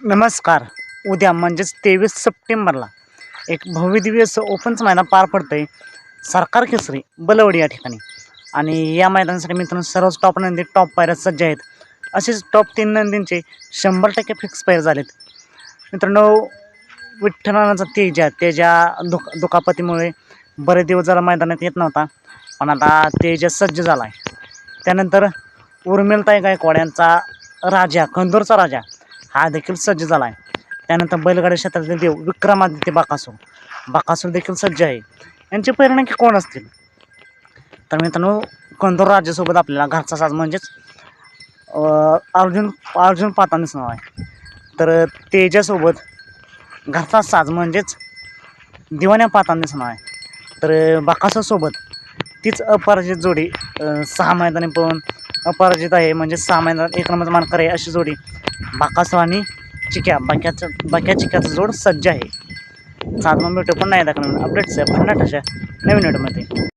नमस्कार. उद्या म्हणजेच तेवीस सप्टेंबरला एक भव्यदिव्य असं ओपनचं मैदान पार पडतं आहे सरकार केसरी बलवडी या ठिकाणी. आणि या मैदानासाठी मित्रांनो सर्वच टॉप नंदी टॉप पायऱ्या सज्ज आहेत. असेच टॉप तीन नंदींचे शंभर टक्के फिक्स पायर झालेत. मित्रांनो विठ्ठलानाचा तेजा तेजा दुख दुखापतीमुळे बरेच दिवस झाला मैदानात येत नव्हता. पण आता तेजा सज्ज झाला आहे त्यानंतर उर्मिलताई गायकवाड यांचा राजा कंदूरचा राजा हा देखील सज्ज झाला आहे त्यानंतर बैलगाडी क्षेत्रातील देव विक्रमादित्य बाकासूर. बाकासूर देखील सज्ज आहे. यांचे परिणाम की कोण असतील? तर मित्रांनो कंदूर राज्यासोबत आपल्याला घरचा साज म्हणजेच अर्जुन अर्जुन पातान दिसणार आहे. तर तेजासोबत घरचा साज म्हणजेच दिवाण्या पातान दिसणार आहे. तर बाकासूरसोबत तीच अपराजित जोडी सहा मैदानी पळून अपराजित आहे. म्हणजे सहा मैदान एक नंबर मानकर आहे अशी जोडी बाकासूर आणि चिक्या बाक्याचं बाक्या चिक्याचा जोड सज्ज आहे. साधमा मग भेटू पण नाही दाखवणार अपडेट्स आहे. भन्नाट अशा नवीन व्हिडिओमध्ये.